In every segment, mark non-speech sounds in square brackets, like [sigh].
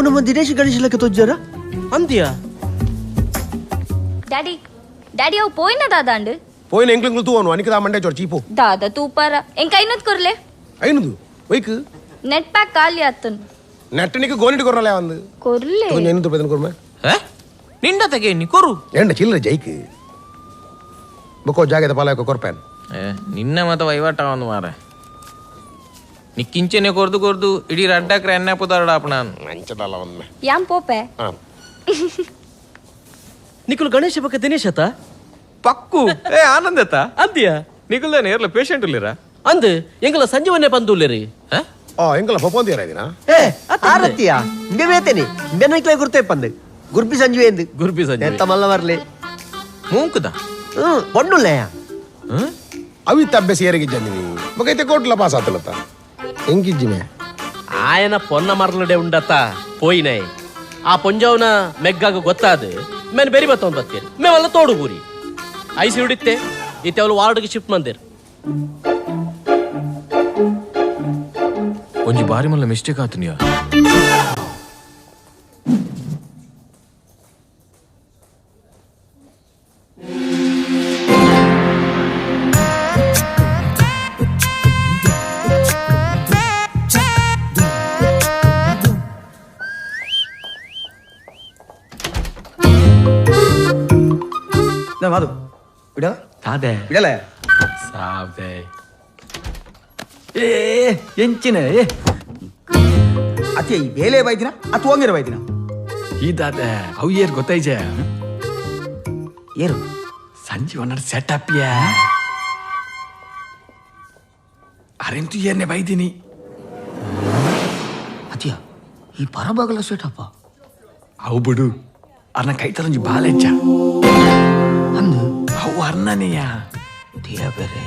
ಅವ್ ನಮ್ಮ ದಿನೇಶ್ ಗಣೇಶ್ ಲೆಕ್ಕ ತೋಜ್ಜಾರ ಅಂತೀಯ డాడీ డాడీ అవు పోయినా దాదా అండు పోయిన ఎంక్లింగ్లు తూ అను అనికి మండే చోట చీపు దాదా తూపారా ఇంకా అయినది కొరలే అయినదు వైక్ నెట్ ప్యాక్ ఖాళీ అత్తను నెట్ నీకు గోనిటి కొర్రలే ఉంది కొర్లే నేను పెద్దన కొరమే ಏ ನಿಂಡ ತೆಗೇನಿ ಕೊರು ఏంట చిల్లర జైక్ బొక్కో జాగ్రత్త పాల యొక్క కొరపాను ಏ ನಿನ್ನ ಮತ ವಹಿವಾಟ ಒಂದು ನಿಕ್ಕಿಂಚನೆ ಕಿಂಚನೆ ಕೊರ್ದು ಕೊರ್ದು ಇಡೀ ರಡ್ಡಕ್ಕೆ ಎಣ್ಣೆ ಪುದಾರಡ ಅಪ್ಪಣಾನು ಮಂಚದಲ್ಲ ಒಮ್ಮೆ. ಯಾಮ್ ಪೋಪೆ? ನಿಖುಲ್ ಗಣೇಶ ಪಕ್ಕ ದಿನೇಶ್ ಆತ? ಪಕ್ಕು. ಏ ಆನಂದ್ ಆತ? ಅಂತೀಯ ನಿಖುಲ್ ಏನ್ ಏರ್ಲ ಪೇಷಂಟ್ ಇಲ್ಲಿರ ಅಂದ್ ಎಂಗಲ ಸಂಜೀವನೆ ಬಂದು ಇಲ್ಲಿರಿ ಓ ಎಂಗಲ ಪೊಪ್ಪಂದಿಯರ ಇದೀನ? ಏ ಆರತಿಯ? ಇಂಬೆ ಬೇತೇನಿ ಇಂಬೆ ಗುರ್ತೇ ಪಂದ್. ಗುರ್ಪಿ ಸಂಜೀವ ಎಂದ್. ಗುರ್ಪಿ ಸಂಜೀವ. ಎಂತ ಮಲ್ಲ ಬರ್ಲಿ? ಮೂಂಕುದ? ಹ್ಮ್ ಬಣ್ಣುಲ್ಲೆಯ ಅವಿ ತಬ್ಬೆ ಸೇರಿಗೆ ಜನ್ನಿ ಮಗೈತೆ ಕೋಟ್ಲ ಪಾಸ್ ಆತಲತ್ತ. ಎಂಕಿಜ್ಜಿನ ಆಯನ ಪೊನ್ನ ಮರಳಡೆ ಉಂಡತ್ತ ಪೋಯಿನೇ ಆ ಪೊಂಜವನ ಮೆಗ್ಗಾಗ ಗೊತ್ತಾದ ಮೇಲೆ ಬೇರೆ ಬತ್ತವನ್ ಬತ್ತೀರಿ ಮೇವೆಲ್ಲ ತೋಡುಗೂರಿ ಐಸಿ ಹಿಡಿತ್ತೆ ಇತ್ತೆ ಅವ್ರು ವಾರ್ಡ್ಗೆ ಶಿಫ್ಟ್ ಮಂದಿರ್ ಒಂಜಿ ಬಾರಿ ಮಲ್ಲ ಮಿಸ್ಟೇಕ್ ಆತನಿಯಾ ಮಾದು ಬಿಡ. ಅದೇ ಬಿಡಲ್ಲ. ಸಾವ್ದೆ ಏ ಎಂಚಿನ ಏ. ಅತಿ ಬೇಲೆ ಬೈದಿನ ಅತ್ ಹೋಗಿರ ಬೈದಿನ? ಇದಾದೆ ಅವು ಏರ್ ಗೊತ್ತೈಜೆ? ಏರು? ಸಂಜೆ ಒಂದರ ಸೆಟಪ್ ಯಾ ಅರೆಂತು ಏರ್ನೆ ಬೈದಿನಿ. ಅತಿಯ ಈ ಪರಬಾಗಲ ಸ್ವೇಟಪ್ಪ ಅವು ಬಿಡು. ಅರ್ನ ಕೈ ತಲೊಂಜಿ ಬಾಲೆಚ್ಚ அது ವರ್ಣನೀಯ ದೇವರೇ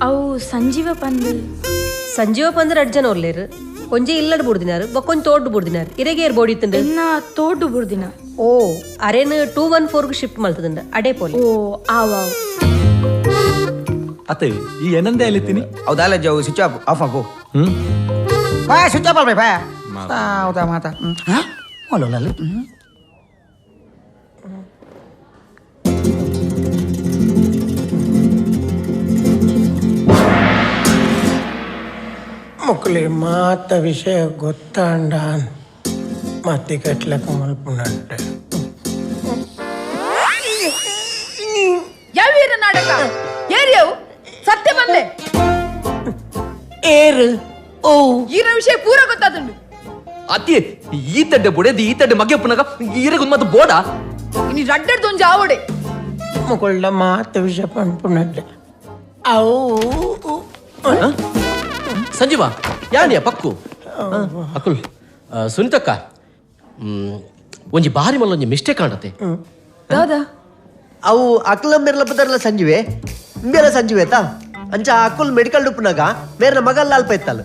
ಅವು ಸಂಜೀವ ಪಂದಲ್ ಸಂಜೀವ ಪಂದರ್ ಅಡ್ ಜನ ಒರ್ಲೇರ್ ಒಂಜೆ ಇಲ್ಲಡ್ ಬುಡ್ದಿನಾರ್? ಬೊಕ್ಕೊಂಜ್ ತೋಡ್ ಬುಡ್ದಿನಾರ್? ಇರೆಗ್ ಏರ್ ಬೂಡಿತುಂಡು ಇನ್ನ ತೋಡ್ ಬುಡ್ದಿನ. ಓ ಅರೆನ್ ಟೂ ಒನ್ ಫೋರ್ಗ್ ಶಿಫ್ಟ್ ಮಲ್ತದಂಡ ಅಡೆ ಪೋಲಿ. ಓ ಆವ್ ಆವ್. ಅತ್ತೆ ಈ ಏನಂದೆ ಅಲ್ಲಿತ್ತೀನಿ? ಹೌದಾಲ ಜಾವು ಸ್ವಿಚ್ ಆಫ್ ಆಫ್ ಆಗು. ಹ್ಮ್? ಬಾ ಸ್ವಿಚ್ ಆಫ್ ಅಲ್ಬೇ ಬಾ ಹೌದಾ ಮಾತಾ. ಹ್ಮ್. ಹಾ? ಮೊಲೋಲಲ್ಲ ಹ್ಮ್. ಮಾತ ವಿಷಯ ಗೊತ್ತಾಂಡ ಮತ್ತೆ ಕಟ್ಲಕ್ಕ ಮಲ್ಪುನಂಟೆ ಯಾವೀರ ನಾಟಕ? ಏರಿಯವು ಸತ್ಯ ಬಂದೆ. ಏರು ಓ. ಈರ ವಿಷಯ ಪೂರ ಗೊತ್ತಾದುಂಡು ಅತಿ ಈ ತಡ್ಡೆ ಬುಡೆದಿ ಈ ತಡ್ಡೆ ಮಗೆ ಪುನಗ ಈರೆಗೊಂದು ಮತ್ತೆ ಬೋಡ. ಇನಿ ರಡ್ಡಡ್ದು ಒಂಜಿ ಆವಡೆ ಮುಕೊಳ್ಳ ಮಾತ ವಿಷಯ ಪಂಪುನಂಟೆ ಅವು ಸಂಜೀವ ಯಾನಿಯ ಪಕ್ಕು? ಅಕುಲ್. ಆ, ಸುನಿತಕ್ಕ. ಹ್ಮ್, ಒಂಜಿ ಬಾರಿ ಮಲ್ಲ ಒಂಜಿ ಮಿಸ್ಟೇಕ್ ಕಾಣತ್ತೆ. ಅವು ಅಕ್ಲ ಮೇರ್ಲ ಬದರ್ಲ ಸಂಜೀವೆ. ಇಂಬೆಲ್ಲ ಸಂಜೀವೆ ತಾ ಅಂಚ ಅಕುಲ್ ಮೆಡಿಕಲ್ ಡುಪ್ನಾಗ ಮೇರ್ನ ಮಗಲ್ಲ ಅಲ್ಪ ಇತ್ತಲ್ಲ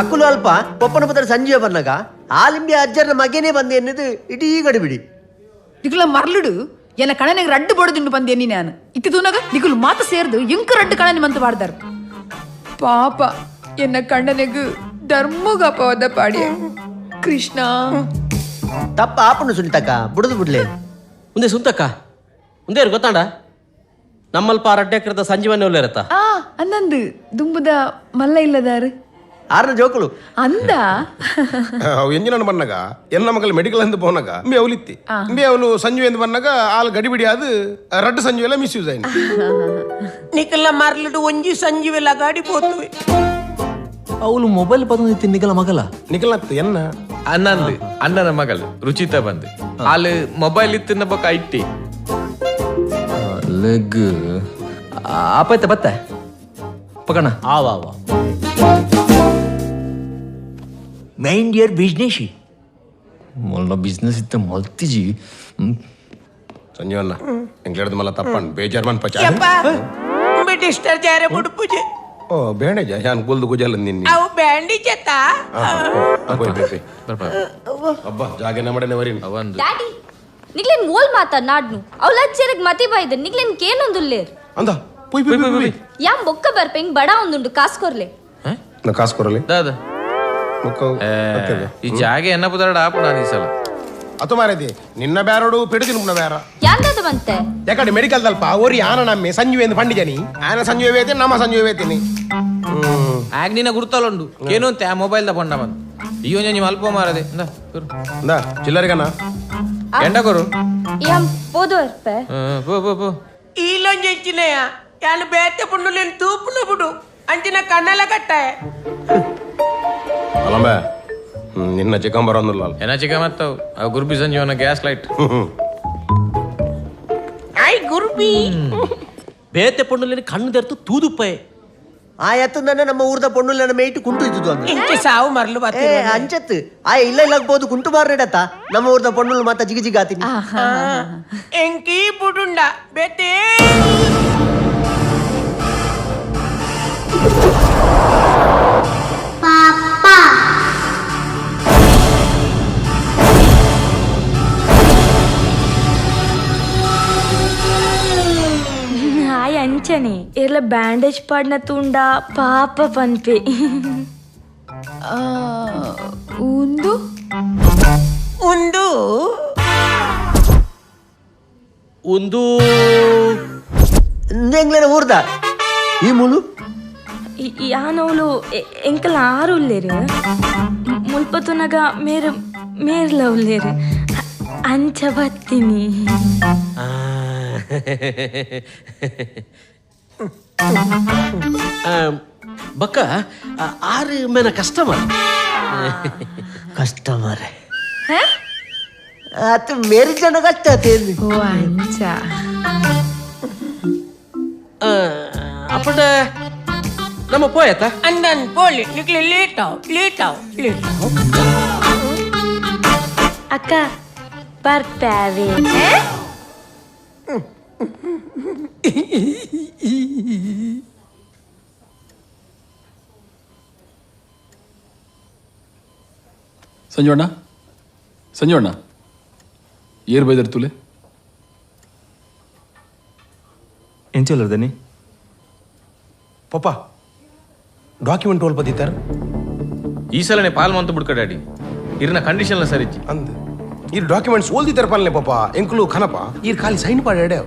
ಅಕ್ಕುಲು ಅಲ್ಪ ಪಪ್ಪನ ಬದರ್ ಸಂಜೀವೆ ಬಂದಾಗ ಆಲಿಂಬೆ ಅಜ್ಜರ್ನ ಮಗನೇ ಬಂದೆ ಎನ್ನುದು ಇಡೀ ಗಡಿಬಿಡಿ. ನಿಗುಲ ಮರ್ಲುಡು ಎನ್ನ ಕಣನೆಗೆ ರಡ್ಡು ಬಡದಿಂಡು ಬಂದೆ ನೀ ನಾನು ಇತ್ತು ನಿಕುಲ್ ನಿಗುಲು ಮಾತ ಸೇರ್ದು ಎಂಕ ರಡ್ಡು ಕಣನೆ ಮಂತ ಬಾಡ್ದಾರು ಪಾಪ. ಎನ್ನ ಕಣ್ಣನೆಗು ಧರ್ಮಗ ಅಪವಾದ ಪಾಡಿಯ. ಕೃಷ್ಣ. ತಪ್ಪ ಆಪನು ಸುನಿತಕ್ಕ ಬುಡದು ಬಿಡ್ಲೆ. ಮುಂದೆ ಸುಂತಕ್ಕ ಮುಂದೆ ಗೊತ್ತಾಂಡ? ನಮ್ಮಲ್ಪ ಸಂಜೀವನ ಸಂಜೀವನೆ ಒಳ್ಳೆರತ್ತ ಆ ಅನ್ನಂದು ದುಂಬುದ ಮಲ್ಲ ಇಲ್ಲದಾರು? ಆರ್ನ ಜೋಕುಲು ಅಂದ? ಅವು ಎಂಜಿನ ಬನ್ನಗ ಎನ್ನ ಮಗಲ್ ಮೆಡಿಕಲ್ ಅಂದು ಪೋನಾಗ ಇಂಬಿ ಅವಲಿತ್ತಿ ಇಂಬಿ ಅವಲು ಸಂಜು ಎಂದು ಬನ್ನಗ ಆಲ್ ಗಡಿಬಿಡಿ ಅದು ರಡ್ಡು ಸಂಜು ಎಲ್ಲ ಮಿಸ್ ಯೂಸ್ ಆಯ್ತು [laughs] ನಿಕಲ್ಲ ಮಾರ್ಲಿಟ್ಟು ಒಂಜಿ ಸಂಜೀವೆಲ್ಲ ಗಾಡಿ ಪೋತುವೆ. ಅವಳು ಮೊಬೈಲ್ ಪದೊಂದಿತ್ತು ನಿಗಲ ಮಗಲ ನಿಖಲ್ನತ್ತು ಎನ್ನ ಅನ್ನಂದು ಅಣ್ಣನ ಮಗಲ್ ರುಚಿತ ಬಂದು. ಅಲ್ಲಿ ಮೊಬೈಲ್ ಇತ್ತಿನ ಬೊಕ್ಕ ಐಟಿ. ಲಗ್. ಆಪೈತೆ ಬತ್ತೆ? ಪಕಣ. ಆವ ಆವ ಮೈಂಡ್ ಇಯರ್ ಬಿಸ್ನೆಸ್ ಮೊಲ್ಲ ಬಿಸ್ನೆಸ್ ಇತ್ತ ಮಲ್ತಿಜಿ. ಸಂಜು ಅನ್ನ ಎಂಗ್ಲೇಡ್ದು ಮಲ್ಲ ತಪ್ಪನ್ ಬೇಜಾರ್ ಮನ್ ಪಚ. ಯಪ್ಪ ಬಿಟ್ಟಿಸ್ಟರ್ ಜಾರೆ ಬುಡು ಪೂಜೆ ಓ ಬೇಣಜ ಯಾನ್ ಗುಲ್ದು ಗುಜಲ ನಿನ್ನ ಅವು ಬ್ಯಾಂಡೇಜ್ ಅಬ್ಬ ಜಾಗೆ ಮಾಡನೆ ವರಿನ್. ಅವಂದು. ಡ್ಯಾಡಿ ನಿಗ್ಲೆನ್ ಮೋಲ್ ಮಾತ ನಾಡ್ನು ಅವಲಚ್ಚೆರಗ್ ಮತಿ ಬಾಯ್ದ ನಿಗ್ಲೆನ್ ಕೇನೊಂದುಲ್ಲೇರ್? ಅಂದ ಪುಯ್ ಪುಯ್ ಪುಯ್ ಯಾಮ್ ಬೊಕ್ಕ ಬರ್ಪೆಂಗ್ ಬಡ ಒಂದುಂಡು ನ ನಾ ಕಾಸ್ಕೊರಲೆ? ದಾದ ಬೊಕ್ಕ ಈ ಜಾಗೆ ಎನ್ನ ಪುದರಡ ಆಪು ನಾನು ಸಲ? ಅತು ಮಾರೈತಿ ನಿನ್ನ ಬ್ಯಾರೋಡು ಪೆಡು ತಿನ್ಪುನ ಬೇರ ಯಾಂದದು ಬಂತೆ ಯಾಕಡೆ ಮೆಡಿಕಲ್ ದಲ್ಪ ಓರಿ ಆನ ನಮ್ಮೆ ಸಂಜೀವ ಎಂದು ಪಂಡಿಜನಿ ಆನ ಸಂಜೀವ ವೇತೆ ನಮ್ಮ ಸಂಜೀವ ವೇತಿನಿ ಹ್ಮ್ ಆಗ ನಿನ್ನ ಗುರುತಲ್ಲುಂಡು ಏನು ಅಂತ ಆ ಮೊಬೈಲ್ ದ ಪಂಡ ಬಂದು ಅಯ್ಯೋ ನೀವು ಅಲ್ಪ ಮಾರದೆ ಇಂದ, ಕೊರು. ಇಂದ ಚಿಲ್ಲರಿಗನ ಎಂಡ ಕೊರು ಯಾಂ ಪೋದು ಅರ್ಪೆ ఆ, పో పో పో ఈలో చేసినాయా యాను బేత పుండు నేను తూపునప్పుడు అంచిన కన్నెల కట్టాయ ಅಲಂಬೆ నిన్న చికంబర్ అందులో ఎలా చిక్కమేస్తావు ఆ గుర్బి సంజీవన గ్యాస్ లైట్ ಗುರುಬಿ ಬೇತೆ ಪೊಣ್ಣುಲಿನ ಕಣ್ಣು ತೆರೆದು ತೂದುಪ್ಪೆ ಆ ಎತ್ತಂದನ್ನ ನಮ್ಮ ಊರ್ದ ಪೊಣ್ಣುಲನ್ನ ಮೇಯ್ಟು ಕುಂಟು ಇದ್ದುದು ಅಂದ್ರೆ ಇಂಕೆ ಸಾವು ಮರಲು ಏ ಅಂಚತ್ತು ಆ ಇಲ್ಲ ಇಲ್ಲಕ್ಬೋದು ಕುಂಟು ಮಾರ್ರೆಡತ್ತ ನಮ್ಮ ಊರ್ದ ಪೊಣ್ಣುಲು ಮಾತ ಜಿಗಿ ಜಿಗಾತೀನಿ ಎಂಕಿ ಬುಡುಂಡ ಬೇತೆ ಕಿಚನೆ ಇರ್ಲ ಬ್ಯಾಂಡೇಜ್ ಪಾಡ್ನ ತುಂಡ ಪಾಪ ಪನ್ಪೆ ಒಂದು ಒಂದು ಒಂದು ಎಂಗ್ಲೇನ ಊರ್ದ ಈ ಮೂಲು ಯಾನವಳು ಎಂಕಲ್ ಆರು ಉಲ್ಲೇರು ಮುಲ್ಪತುನಗ ಮೇರು ಮೇರ್ಲ ಉಲ್ಲೇರು ಅಂಚ ಬತ್ತೀನಿ ಬಕ್ಕ ಆರು ಮೇನ ಕಸ್ಟಮರ್ ಕಸ್ಟಮರ್ ಅದು ಮೇರಿ ಜನಗತ್ತೆ ಅದೇನು ಓ ಅಂಚ அப்பட நம்ம போயத்தா அண்ணன் போலி நிக்கல லேட் ஆகும் லேட் ஆகும் லேட் ஆகும். அக்கா பர்த்தாவே ಸಂಜೋಣ ಸಂಜೋಣ ಏರ್ ಬೈದರ್ ತುಲೆ ಏನ್ ಚಲ್ಲರ್ ದನಿ ಪಪ್ಪ ಡಾಕ್ಯುಮೆಂಟ್ ಓಲ್ ಬದಿತ್ತಾರ ಈ ಸಲ ನೇ ಪಾಲ್ ಮಂತ ಬಿಡ್ಕ ಡ್ಯಾಡಿ ಇರ್ನ ಕಂಡೀಷನ್ ಲ ಸರಿಜ್ಜಿ ಅಂದ ಈ ಡಾಕ್ಯುಮೆಂಟ್ಸ್ ಓಲ್ದಿತ್ತಾರ ಪಾಲ್ನೆ ಪಪ್ಪ ಎಂಕ್ಲು ಖನಪ ಈರ್ ಖಾಲಿ ಸೈನ್ ಪಾಡ್ಯಾಡ್ಯಾವ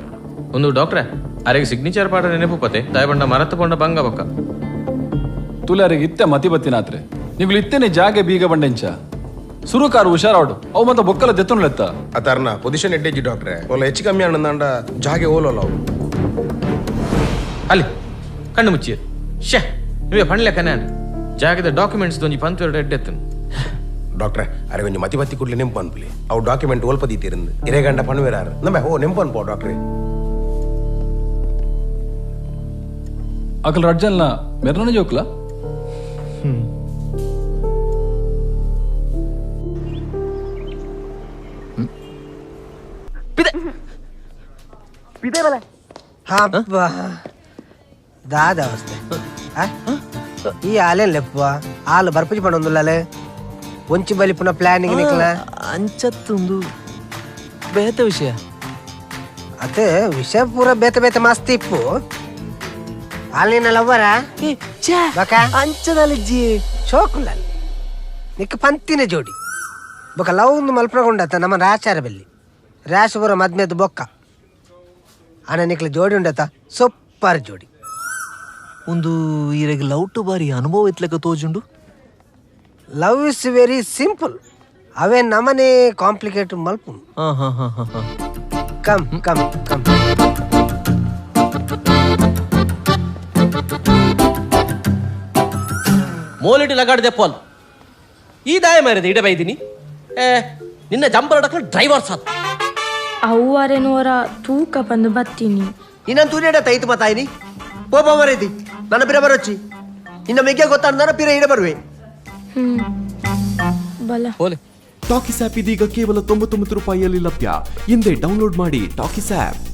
ಒಂದು ಡಾಕ್ಟ್ರೆ ಅರೆಗೆ ಸಿಗ್ನೇಚರ್ ಪಾಡ ನೆನಪು ಪತೆ ದಯಬಂಡ ಮರತ್ತು ಕೊಂಡ ಬಂಗ ಬಕ್ಕ. ತುಲಾರಿಗೆ ಅರೆಗೆ ಇತ್ತೆ ಮತಿ ಬತ್ತಿನಾತ್ರೆ ನೀವು ಇತ್ತೇನೆ ಜಾಗೆ ಬೀಗ ಬಂಡೆಂಚ. ಸುರು ಕಾರು ಹುಷಾರಾಡು. ಅವು ಮತ್ತೆ ಬೊಕ್ಕಲ ಆ ಅತಾರ್ನ ಪೊಸಿಷನ್ ಎಡ್ಡೆಜ್ಜಿ ಡಾಕ್ಟ್ರೆ. ಒಲ್ಲ ಹೆಚ್ಚು ಕಮ್ಮಿ ಅಣ್ಣಂದ ಜಾಗೆ ಓಲೋಲ್ಲ ಅವು. ಅಲ್ಲಿ ಕಣ್ಣು ಮುಚ್ಚಿ ಶೇ ನೀವೇ ಪಣ್ಲೆ ಜಾಗೆ ಜಾಗದ ಡಾಕ್ಯುಮೆಂಟ್ಸ್ ದೊಂಜಿ ಪಂತು ಎರಡು ಎಡ್ಡೆತ್ತನು. ಡಾಕ್ಟ್ರೆ ಅರೆ ಒಂಜಿ ಮತಿ ಬತ್ತಿ ಕೊಡ್ಲಿ ನೆಂಪು ಅನ್ಪಲಿ. ಅವು ಡಾಕ್ಯುಮೆಂಟ್ ಓಲ್ಪದಿತ್ತಿರಂದು ಇರೇಗಂಡ ಪಣವೇರಾರು ನಂಬೆ ಓ ನೆಂಪು ಅನ್ಪೋ ಡಾಕ್ಟ್ರೆ. ಅಕಲ್ ರಡ್ಜಲ್ನ ಮೆರ್ನ ಜೋಕ್ಲ అబ్బా దాద అవస్థೆ ಈ ಆಲೆ ಲೆಪ್ಪ ಆಲು ಬರ್ಪುಜಿ ಪಡೊಂದುಲ್ಲಲೆ ಒಂಚಿ ಬಲಿ ಪುನಃ ಪ್ಲಾನಿಂಗ್ ನಿಕ್ಲ ಅಂಚತ್ತೊಂದು ಬೇತ ವಿಷಯ ಅತ್ತೆ ವಿಷಯ ಪೂರ ಬೇತೆ ಬೇತೆ ಮಸ್ತ್ ಇಪ್ಪು ಆಲಿನ ಲವ್ವರ ಬಕ? ಅಂಚದಲ್ಲಿಜ್ಜಿ. ಶೋಕುಲ್ಲ ನಿಕ್ಕ ಪಂತಿನ ಜೋಡಿ. ಬೊಕ ಲವ್ ಒಂದು ಮಲ್ಪಗೊಂಡತ್ತ ನಮ್ಮ ರಾಚಾರ ಬೆಲ್ಲಿ ರಾಶ ಪೂರ ಮದ್ಮೆದು ಬೊಕ್ಕ. ಅನ ನಿಕ್ಲ ಜೋಡಿ ಉಂಡತ ಸೂಪರ್ ಜೋಡಿ. ಒಂದು ಈರೆಗ್ ಟು ಬಾರಿ ಅನುಭವ ಇತ್ಲಕ ತೋಜುಂಡು? ಲವ್ ಇಸ್ ವೆರಿ ಸಿಂಪಲ್ ಅವೇ ನಮನೆ ಕಾಂಪ್ಲಿಕೇಟ್ ಮಲ್ಪು ಹಾ ಹಾ ಹಾ ಹಾ ಹಾ. Come come come. ಮೋಲಿಡಿ ಲಗಾಡ್ದೆ ಪೋಲ್. ಈ ದಾಯ ಮಾರಿದೆ ಇಡ ಬೈದಿನಿ ಏ ನಿನ್ನ ಜಂಬರ್ ಹೊಡಕ ಡ್ರೈವರ್ ಸಾತ್ ಅವ್ವರೆನೋರ ತೂಕ ಬಂದು ಬತ್ತೀನಿ. ಇನ್ನೊಂದು ತೂನೇಡ ತೈತು ಮತಾಯಿನಿ ಪೋಪ ಮರೇತಿ ನನ್ನ ಬಿರ ಬರೋಚಿ ಇನ್ನ ಮೆಗ್ಗೆ ಗೊತ್ತಾಡ್ದಾರ ಪಿರ ಇಡ ಬರುವೆ. ಹ್ಮ್. ಬಲ. ಹೋಲೆ ಟಾಕಿಸ್ ಆಪ್ ಇದೀಗ ಕೇವಲ ತೊಂಬತ್ತೊಂಬತ್ತು ರೂಪಾಯಿಯಲ್ಲಿ ಲಭ್ಯ. ಹಿಂದೆ ಡೌನ್ಲೋಡ್ ಮಾಡಿ ಟಾಕಿಸ್ ಆಪ್.